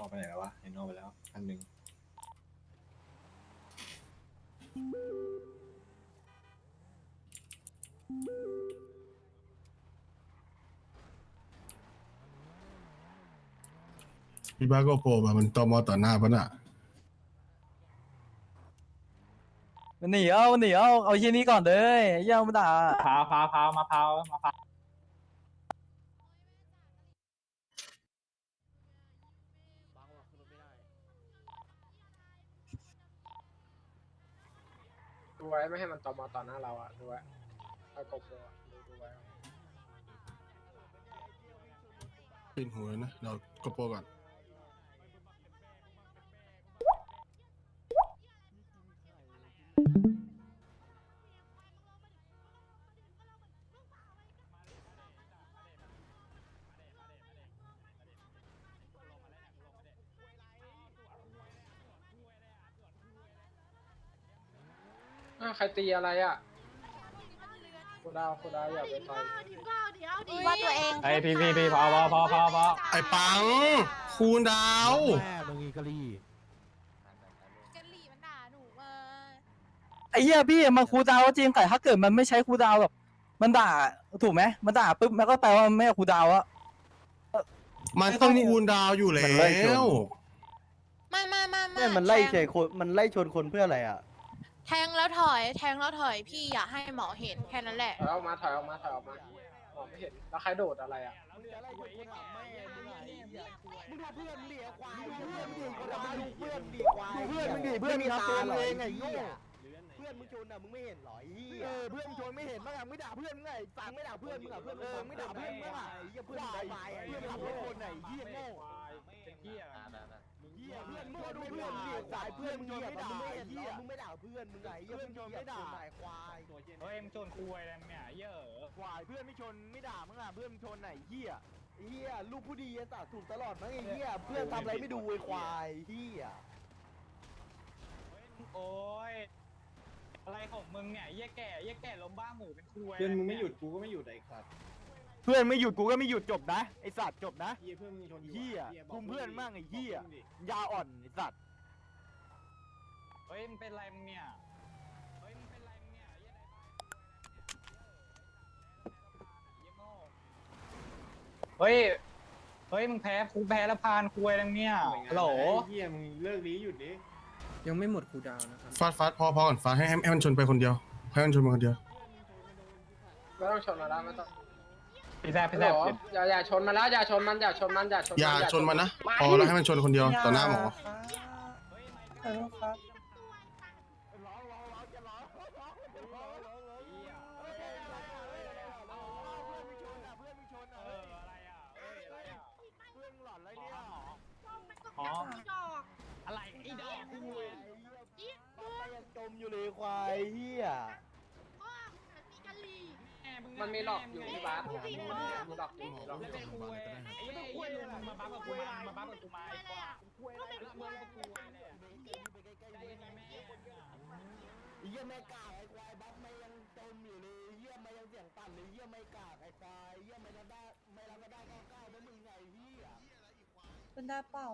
ออกไปไหนแล้ววะเห็นออกไปแล้วอันหนึ่งพี่บ้าโกโปรแบบมันตอมอต่อหน้าปะน่ะมันหนีเอามันหนีเอาเอาเฮียนี้ก่อนเลยไอ้เหี้ยมันด่าพร้าวพร้าวพร้าวมะพร้าวมะพร้าว ดูไว้ไม่ให้มันตอมอต่อหน้าเราอะดูไว้เอากบดูอะดูดูไว้ ปีนหัวนะ เราโกโปรก่อน ใครตีอะไรอะคูดาวคูดาวอย่าไปต่อยว่าตัวเองไอพี่พี่พี่พอพอพอพอพอไอ้ปัง คูณดาว แม่มึงอีกะลี่กะหรี่มันด่าหนูมาไอ้เหี้ยพี่มันครูดาวก็จริงแต่ถ้าเกิดมันไม่ใช้ครูดาวแบบมันด่าถูกไหมมันด่าปุ๊บมันก็แปลว่ามันไม่เอาครูดาวอะมันต้องคูณดาวอยู่แล้มันไล่ชนวมามามามาเนี่ยมันไล่แทเฉงยคนมันไล่ชนคนเพื่ออะไรอะ แทงแล้วถอย แทงแล้วถอยพี่อย่าให้หมอเห็นแค่นั้นแหละถอยออกมาถอยออกมาถอยออกมาหมองไม่เห็นแล้วใครโดดอะไรอะมึงดูเพื่อนมึงดิควายดูเพื่อนมึงดิคนละมึงดูเพื่อนดิควายดูเพื่อนมึงดิเพื่อนมีทำตัวมึงเองไงเหี้ยเพื่อนมึงชนอะมึงไม่เห็นหรอไอ้เหี้ยเออเพื่อนชนไม่เห็นบ้างอะไม่ด่าเพื่อนมึงไงฟังไม่ด่าเพื่อนมึงอะเพื่อนเออไม่ด่าเพื่อนมึงอะไอ้เหี้ยเพื่อนตายไอ้เหี้ยขับรถคนไหนเหี้ยโง่เหี้ย เหี้ยเพื่อนมึงดูเพื่อนมึงดิสายเพื่อนมึงเหี้ยมึงไม่เห็นหรอมึงไม่ด่าเพื่อนมึงไงเหี้ยเพื่อนชนไม่ด่าควายเฮ้ยมึงชนคุยอะไรเนี่ยเหี้ยอะควายเพื่อนไม่ชนไม่ด่ามึงอะเพื่อนมึงชนไหนเหี้ยไอ้เหี้ยลูกผู้ดีอะตัดถูกตลอดมั้งไอ้เหี้ยเพื่อนทำอะไรไม่ดูไอ้ควายเหี้ยโอ้ยอะไรของมึงเนี่ยเหี้ยแก่เหี้ยแก่ล้มบ้าหมูเป็นคุยเพื่อนมึงไม่หยุดกูก็ไม่หยุดไอ้สัตว์เพื่อนไม่หยุดกูก็ไม่หยุดจบนะไอ้สัตว์จบนะเหี้ยเพื่อนมึงชนอยู่เหี้ยะคุมเพื่อนมั่งไอ้เหี้ยบอกพื่อนดิยาอ่อนไอ้สัตว์เฮ้ยมึงเป็นไรมึงเนี่ย เฮ้ยมึงเป็นไรมึงเนี่ยเหี้ยได้บ้าเหี้ยโง่เฮ้ย เฮ้ยมึงแพ้กูแพ้แล้วพานคุยอะไรเนี่ยหน่วยงานฮัลโหลไอ้เหี้ยมึงเลิกนี้หยุดดิยังไม่หมดคูลดาวน์นะครับ ฟาดฟาดพอพอก่อนฟาดให้ให้ให้มันชนไปคนเดียวให้มันชนไปคนเดียว ไม่ต้องชนมาแล้วไม่ต้อง พี่แซ่บฮัพี่ลโหลแซ่บอย่าอย่าชนมาแล้วอย่าชนมันอย่าชนมันอย่าชนอย่าชนมันนะไม่พอแล้วให้มันชนคนเดียวต่อหน้าหมอขอโทษครับร้องร้องร้องจะร้องร้องร้องร้องร้องร้องเพื่อนมึงชนอะเพื่อนมึงชนเออะออะไรอะเอ้ยอะไรอะเพื่อนมึงหลอนอะไรเนี่ยอ๋ออะไรไอ้ดอกคุยไปยังจมอยู่เลยควายเหี้ย มันมีหลอกอยู่ที่บ้านมีหลอกอยู่มีหลอกอยู่แล้วเป็นคุยไอ้ไม่คุยเลยมาบัฟกับกูมามาบัฟกับกูมาไอ้กว่าคุยอะไรเมื่อกูคุยเนี่ยเหี้ยไม่กากไอ้ควายบัฟไม่ยังจมอยู่เลยเหี้ยไม่ยังเสียงปั่นเลยเหี้ยไม่กากไอ้ควายเหี้ยไม่รับได้ไม่รับได้เก้าเก้าแล้วมึงไงเหี้ยเป็นได้เปล่า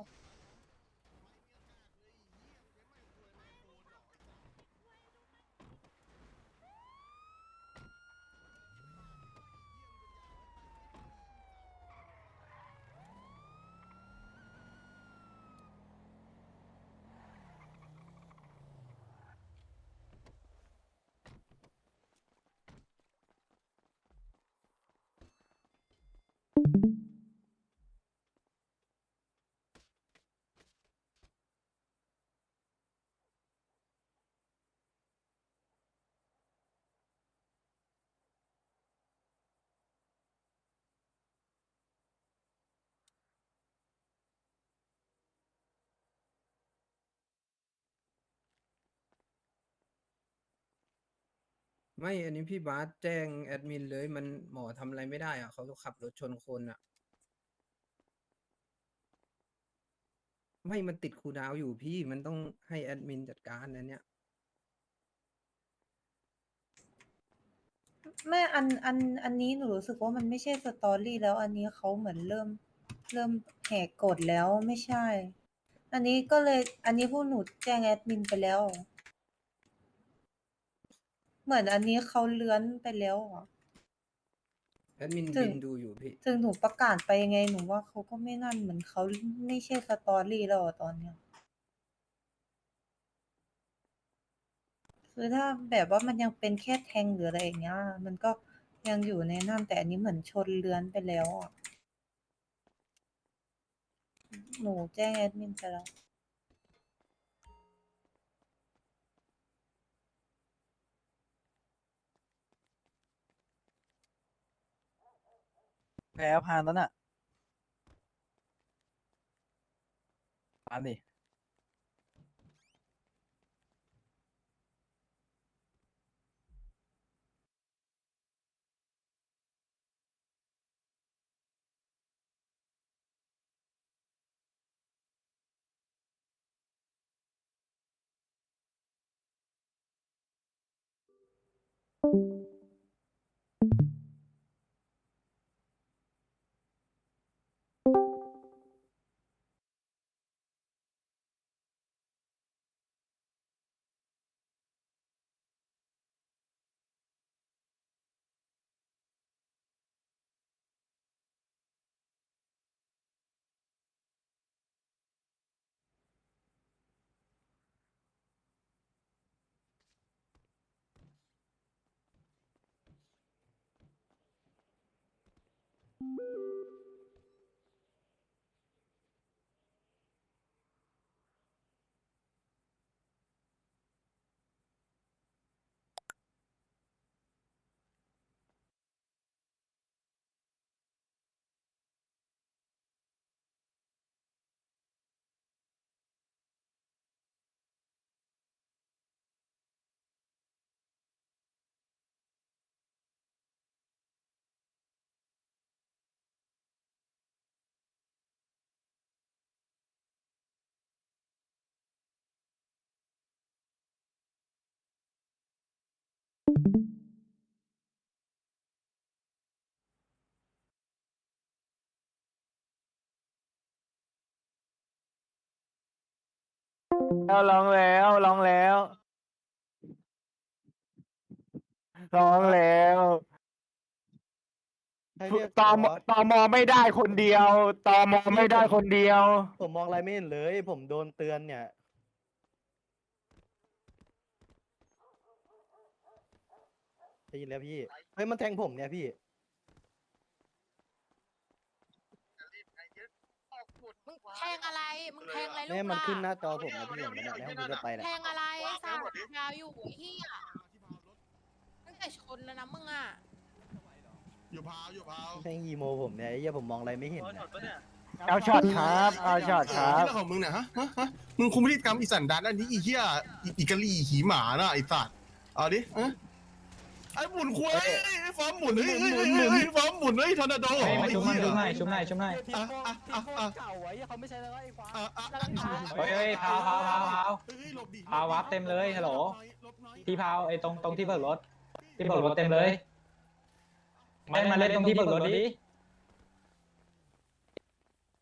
ไม่อันนี้พี่บาสแจ้งแอดมินเลยมันหมอทำอะไรไม่ได้อะเขาขับรถชนคนอะไม่มันติดคูดาวอยู่พี่มันต้องให้แอดมินจัดการอันเนี้ยแม่อันอันอันนี้หนูรู้สึกว่ามันไม่ใช่สตอรี่แล้ว อันนี้เขาเหมือนเริ่ม เริ่มแหกกฎแล้วไม่ใช่ อันนี้ก็เลย อันนี้พวกหนูแจ้งแอดมินไปแล้ว เหมือนอันนี้เขาเลื้อนไปแล้วอะแอดมินถึบิง นดูอยู่พี่ ถึงหนูประกาศไปยังไงหนูว่าเขาก็ไม่นั่นเหมือนเขาไม่ใช่สตอรี่แล้วอะตอนเนี้ยคือถ้าแบบว่ามันยังเป็นแค่แทงหรืออะไรอย่างเงี้ย มันก็ยังอยู่ในนั่นแต่อันนี้เหมือนชนเลื้อนไปแล้วอะ หนูแจ้งแอดมินไปแล้ว แพ้พานแล้วน่ะพานดิ Woo! แล้วลองแล้วลองแล้วลองแล้วตอมตอมอไม่ได้คนเดียวตอมอไม่ได้คนเดียว ผมมองอะไรไม่เห็นเลย ผมโดนเตือนเนี่ย ได้ยินแล้วพี่ เฮ้ย มันแทงผมเนี่ยพี่ มึงแทงอะไร มึงแทงอะไรลูกเนี่ยมันล่ะขึ้นหน้าจอผมนะพี่เห็นไหมเนี่ยในห้องพี่จะไปเนี่ยแทงอะไรสามยาวอยู่ไอ้เฮียตั้งแต่ชนแล้วนะมึงอะอยู่พาวอยู่พาวแทงอีโมผมเนี่ยไอ้เหี้ยผมมองอะไรไม่เห็นเนี่ยเอาช็อตครับ เอาช็อตครับที่ของมึงเนี่ยฮะฮะฮะมึงคุมพฤติกรรมอีสันดานอันนี้อีเหี้ยอีอีกะลีหีหมาน่ะไอสัตว์เอาดิฮะ ไอ้หมุนควายไอ้ฟอร์มหมุนเฮ้ยเฮ้ยเฮ้ยเฮ้ยฟอร์มหมุนเฮ้ยทอร์นาโดเฮ้ยมาชุบหน่อยไอ้ชุบหน่เหี้อยชุบหน่อยชุบหน่อยอะอะอะอะเก่าไว้เขาไม่ใช่แล้วไอ้ฟ้าอะอะกำลังหาเฮ้ยเฮ้ยพาวพาวพาวพาวเฮ้ยหลบดิพาววับเต็มเลยฮัลโหลลบน้อยลบน้อยที่พาวไอ้ตรงตรงที่เบิกรถ ที่เบิกรถเต็มเลยมาเล่นมาเล่นตรงที่เบิกรถดิ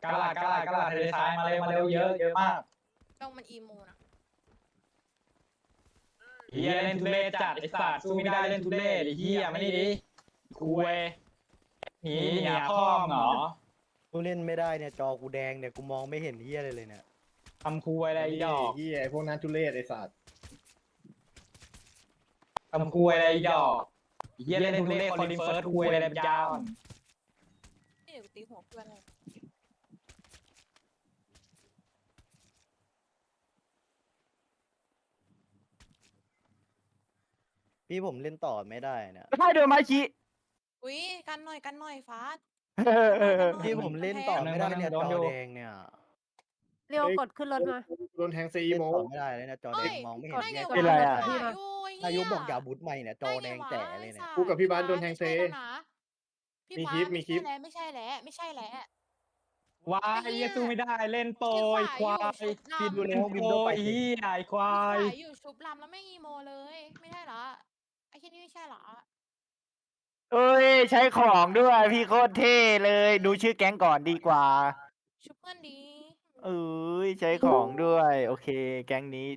กาลาดกาลาดกาลาดทะเลทรายมาเร็วมาเร็วเยอะเยอะมากต้องมันอีโมนะ เฮียเล่นทุเรศจัดไอ้สัตว์สู้ไม่ได้เล่นทุเรศไอ้เฮียมานี่ดิคุยหนีหนีข้อมเหรอกูเล่นไม่ได้เนี่ยจอกูแดงเนี่ยกูมองไม่เห็นเหี้ยอะไรเลยเนี่ยทำคุยอะไรอีดอกเฮียไอ้พวกนั้นทุเรศไอ้สัตว์ทำคุยอะไรอีดอกเฮียเล่นทุเรศคอลินเฟิร์สคุยอะไรยาว นี่เดี๋ยวกูตีหัวเพื่อนเลย พี่ผมเล่นต่อไม่ได้เนี่ยใช่โดนไม้ชี้อุ้ยกันหน่อยกันหน่อยฟาดเออเออ พี่ผมเล่นต่อไม่ได้เนี่ยจอแดงเนี่ยเรียวกดขึ้นรถมา โดนแทงซีเล่นโมต่อไม่ได้เลยเนี่ยจอแดงมองไม่เห็นไม่แยไงกวะเป็นไรอะถ่ายอยู่ไอ้เหี้นายกบอกอย่าบูทใหม่เนี่ยจอแดงแจ๋เลยเนี่ยกูกับพี่บ้านโดนแทงเซไม่ไงวะไอ้สัตว์มีคลิปมีคลิป ไม่ใช่แล้วไม่ใช่แล้วไม่ใช่แล้วว้ายเฮียสู้ไม่ได้เล่นโปรยควายพี่ดูในห้องบินโปโดรไปยสิเฮียไอ้ควายขายอยู่ชุบลำแล้วไม่อีโมเลย ไม่ใช่เหรอไอ้ที่นี่ไม่ใช่เหรอ เอ้ย ใช้ของด้วยพี่โคตรเท่เลย ดูชื่อแก๊งก่อนดีกว่าเชุบเพื่อนดี เอ้ย ใช้ของด้วย โอเค แก๊งนี้